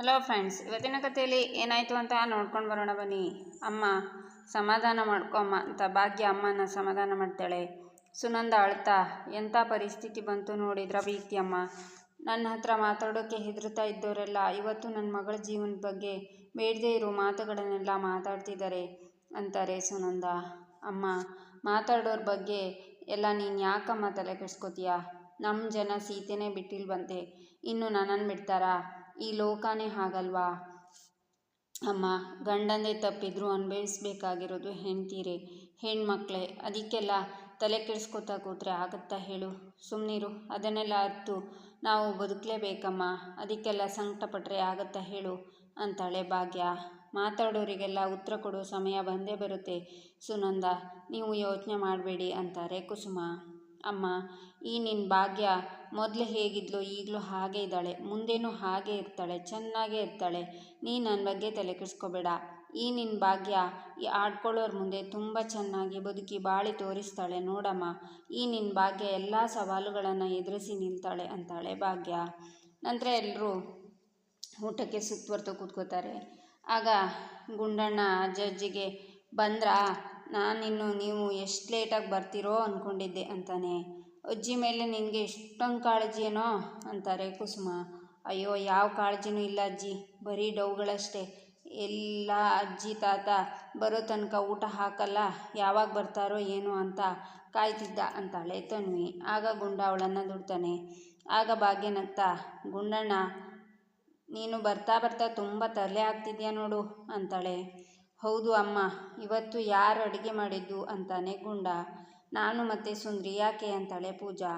Hello friends ಇವತ್ತಿನ ಕಥೆಯಲ್ಲಿ ಏನಾಯಿತು ಅಂತ ನೋಡ್ಕೊಂಡು ಬರೋಣ ಬನ್ನಿ. ಅಮ್ಮ, ಸಮಾಧಾನ ಮಾಡ್ಕೊಮ್ಮ ಅಂತ ಭಾಗ್ಯ ಅಮ್ಮನ ಸಮಾಧಾನ ಮಾಡ್ತಾಳೆ. ಸುನಂದ ಅಳ್ತಾ ಎಂಥ ಪರಿಸ್ಥಿತಿ ಬಂತು ನೋಡಿದ್ರ ಭೀತಿ ಅಮ್ಮ. ನನ್ನ ಹತ್ರ ಮಾತಾಡೋಕ್ಕೆ ಹೆದರ್ತಾ ಇದ್ದವರೆಲ್ಲ ಇವತ್ತು ನನ್ನ ಮಗಳ ಜೀವನದ ಬಗ್ಗೆ ಬೇಡದೇ ಇರೋ ಮಾತುಗಳನ್ನೆಲ್ಲ ಮಾತಾಡ್ತಿದ್ದಾರೆ ಅಂತಾರೆ ಸುನಂದ. ಅಮ್ಮ, ಮಾತಾಡೋರ ಬಗ್ಗೆ ಎಲ್ಲ ನೀನು ಯಾಕಮ್ಮ ತಲೆ ಕೆಡ್ಸ್ಕೊತೀಯ? ನಮ್ಮ ಜನ ಸೀತೆನೇ ಬಿಟ್ಟಿಲ್ವಂತೆ. ಇನ್ನು ನನ್ನನ್ನು ಬಿಡ್ತಾರಾ? ಈ ಲೋಕನೇ ಹಾಗಲ್ವಾ? ಅಮ್ಮ ಗಂಡಂದೇ ತಪ್ಪಿದ್ರು ಅನುಭವಿಸ್ಬೇಕಾಗಿರೋದು ಹೆಂಡ್ತೀರೇ, ಹೆಣ್ಮಕ್ಳೇ. ಅದಕ್ಕೆಲ್ಲ ತಲೆ ಕೆಡಿಸ್ಕೊತಾ ಕೂತ್ರೆ ಆಗುತ್ತಾ ಹೇಳು? ಸುಮ್ಮನಿರು ಅದನ್ನೆಲ್ಲ ಅತ್ತು ನಾವು ಬದುಕಲೇಬೇಕಮ್ಮ, ಅದಕ್ಕೆಲ್ಲ ಸಂಕಟಪಟ್ಟರೆ ಆಗುತ್ತಾ ಹೇಳು? ಅಂತಾಳೆ ಭಾಗ್ಯ. ಮಾತಾಡೋರಿಗೆಲ್ಲ ಉತ್ತರ ಕೊಡೋ ಸಮಯ ಬಂದೇ ಬರುತ್ತೆ. ಸುನಂದ, ನೀವು ಯೋಚನೆ ಮಾಡಬೇಡಿ, ಅಂತಾರೆ ಕುಸುಮ. ಅಮ್ಮ, ಈ ನಿನ್ನ ಭಾಗ್ಯ ಮೊದಲು ಹೇಗಿದ್ಲು ಈಗಲೂ ಹಾಗೆ ಇದ್ದಾಳೆ, ಮುಂದೇನೂ ಹಾಗೆ ಇರ್ತಾಳೆ, ಚೆನ್ನಾಗೇ ಇರ್ತಾಳೆ ನೀ ನನ್ನ ಬಗ್ಗೆ ತಲೆ ಕೆಡಿಸ್ಕೋಬೇಡ. ಈ ನಿನ್ನ ಭಾಗ್ಯ ಈ ಆಡ್ಕೊಳ್ಳೋರ ಮುಂದೆ ತುಂಬ ಚೆನ್ನಾಗಿ ಬದುಕಿ ಬಾಳಿ ತೋರಿಸ್ತಾಳೆ, ನೋಡಮ್ಮ, ಈ ನಿನ್ನ ಭಾಗ್ಯ ಎಲ್ಲ ಸವಾಲುಗಳನ್ನು ಎದುರಿಸಿ ನಿಲ್ತಾಳೆ ಅಂತಾಳೆ ಭಾಗ್ಯ. ನಂತರ ಎಲ್ಲರೂ ಊಟಕ್ಕೆ ಸುತ್ತುವರೆದು ಕೂತ್ಕೋತಾರೆ. ಆಗ ಗುಂಡಣ್ಣ ಅಜ್ಜಿಗೆ ಬಂದ್ರಾ? ನಾನಿನ್ನು ನೀವು ಎಷ್ಟು ಲೇಟಾಗಿ ಬರ್ತೀರೋ ಅಂದ್ಕೊಂಡಿದ್ದೆ ಅಂತಾನೆ. ಅಜ್ಜಿ ಮೇಲೆ ನಿನಗೆ ಎಷ್ಟೊಂದು ಏನೋ? ಅಂತಾರೆ ಕುಸುಮ. ಅಯ್ಯೋ, ಯಾವ ಕಾಳಜಿನೂ ಇಲ್ಲ ಅಜ್ಜಿ. ಬರೀ ಡೌಗಳಷ್ಟೇ. ಎಲ್ಲ ಅಜ್ಜಿ, ತಾತ ಬರೋ ತನಕ ಊಟ ಹಾಕಲ್ಲ. ಯಾವಾಗ ಬರ್ತಾರೋ ಏನೋ ಅಂತ ಕಾಯ್ತಿದ್ದ ಅಂತಾಳೆ ತನ್ವಿ. ಆಗ ಗುಂಡ ಅವಳನ್ನು ದುಡ್ತಾನೆ. ಆಗ ಭಾಗ್ಯನತ್ತ, ಗುಂಡಣ್ಣ, ನೀನು ಬರ್ತಾ ಬರ್ತಾ ತುಂಬ ತಲೆ ಆಗ್ತಿದ್ಯಾ ನೋಡು ಅಂತಾಳೆ. ಹೌದು ಅಮ್ಮ, ಇವತ್ತು ಯಾರು ಅಡುಗೆ ಮಾಡಿದ್ದು ಅಂತಾನೆ ಗುಂಡ. ನಾನು ಮತ್ತೆ ಸುಂದ್ರಿ ಯಾಕೆ ಅಂತಾಳೆ ಪೂಜಾ.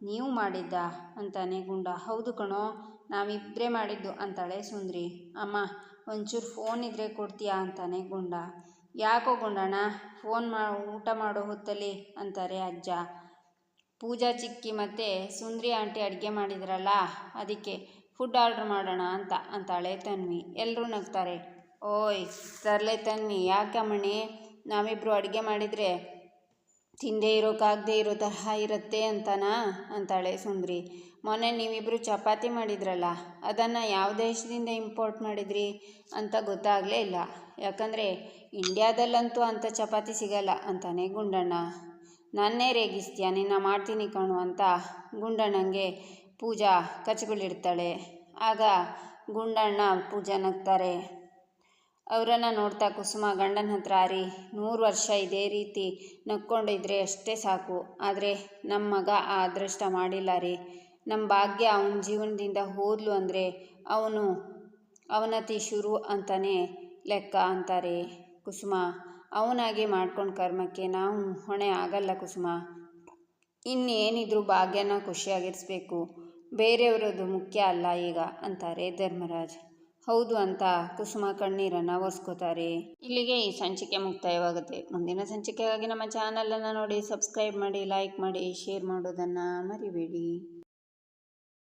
ನೀವು ಮಾಡಿದ್ದ ಅಂತಾನೆ ಗುಂಡ. ಹೌದು ಕಣೋ ನಾವಿಬ್ಬರೇ ಮಾಡಿದ್ದು ಅಂತಾಳೆ ಸುಂದ್ರಿ. ಅಮ್ಮ, ಒಂಚೂರು ಫೋನ್ ಇದ್ರೆ ಕೊಡ್ತೀಯಾ ಅಂತಾನೆ ಗುಂಡ. ಯಾಕೋ ಗುಂಡಣ್ಣ ಫೋನ್ ಮಾ, ಊಟ ಮಾಡೋ ಹೊತ್ತಲ್ಲಿ ಅಂತಾರೆ ಅಜ್ಜ. ಪೂಜಾ ಚಿಕ್ಕಿ ಮತ್ತು ಸುಂದ್ರಿ ಆಂಟಿ ಅಡುಗೆ ಮಾಡಿದ್ರಲ್ಲ, ಅದಕ್ಕೆ ಫುಡ್ ಆರ್ಡ್ರ್ ಮಾಡೋಣ ಅಂತ ಅಂತಾಳೆ ತನ್ವಿ. ಎಲ್ಲರೂ ನಗ್ತಾರೆ. ಓಯ್, ತರಲೆ ತನ್ನಿ ಯಾಕಮ್ಮಣಿ ನಾವಿಬ್ಬರು ಅಡುಗೆ ಮಾಡಿದರೆ ತಿಂದೇ ಇರೋಕ್ಕಾಗದೇ ಇರೋ ತರಹ ಇರುತ್ತೆ ಅಂತನಾ? ಅಂತಾಳೆ ಸುಂದ್ರಿ. ಮೊನ್ನೆ ನೀವಿಬ್ಬರು ಚಪಾತಿ ಮಾಡಿದ್ರಲ್ಲ, ಅದನ್ನು ಯಾವ ದೇಶದಿಂದ ಇಂಪೋರ್ಟ್ ಮಾಡಿದ್ರಿ ಅಂತ ಗೊತ್ತಾಗಲೇ ಇಲ್ಲ. ಯಾಕಂದರೆ ಇಂಡ್ಯಾದಲ್ಲಂತೂ ಅಂಥ ಚಪಾತಿ ಸಿಗಲ್ಲ ಅಂತಾನೆ ಗುಂಡಣ್ಣ. ನಾನೇ ರೇಗಿಸ್ತೀಯ, ನಿನ್ನ ಮಾಡ್ತೀನಿ ಕಣು ಅಂತ ಗುಂಡಣ್ಣಂಗೆ ಪೂಜಾ ಕಚ್ಗಳಿಡ್ತಾಳೆ ಆಗ ಗುಂಡಣ್ಣ ಪೂಜಾ ನಗ್ತಾರೆ. ಅವರನ್ನು ನೋಡ್ತಾ ಕುಸುಮ, ಗಂಡನ ಹತ್ರ ರೀ ನೂರು ವರ್ಷ ಇದೇ ರೀತಿ ನಕ್ಕೊಂಡಿದ್ರೆ ಅಷ್ಟೇ ಸಾಕು. ಆದರೆ ನಮ್ಮ ಮಗ ಆ ಅದೃಷ್ಟ ಮಾಡಿಲ್ಲ ರೀ. ನಮ್ಮ ಭಾಗ್ಯ ಅವನ ಜೀವನದಿಂದ ಹೋದ್ಲು ಅಂದರೆ ಅವನು ಅವನತಿ ಶುರು ಅಂತಲೇ ಲೆಕ್ಕ ಅಂತಾರೆ ಕುಸುಮ. ಅವನಾಗೆ ಮಾಡ್ಕೊಂಡು ಕರ್ಮಕ್ಕೆ ನಾವು ಹೊಣೆ ಆಗಲ್ಲ ಕುಸುಮ. ಇನ್ನೇನಿದ್ರೂ ಭಾಗ್ಯನ ಖುಷಿಯಾಗಿರಿಸ್ಬೇಕು. ಬೇರೆಯವರದು ಮುಖ್ಯ ಅಲ್ಲ ಈಗ, ಅಂತಾರೆ ಧರ್ಮರಾಜ್. ಹೌದು ಅಂತ ಕುಸುಮ ಕಣ್ಣೀರನ್ನು ಒರೆಸ್ಕೋತಾರೆ. ಇಲ್ಲಿಗೆ ಈ ಸಂಚಿಕೆ ಮುಕ್ತಾಯವಾಗುತ್ತೆ. ಮುಂದಿನ ಸಂಚಿಕೆಗಾಗಿ ನಮ್ಮ ಚಾನಲನ್ನು ನೋಡಿ, ಸಬ್ಸ್ಕ್ರೈಬ್ ಮಾಡಿ, ಲೈಕ್ ಮಾಡಿ, ಶೇರ್ ಮಾಡೋದನ್ನು ಮರಿಬೇಡಿ.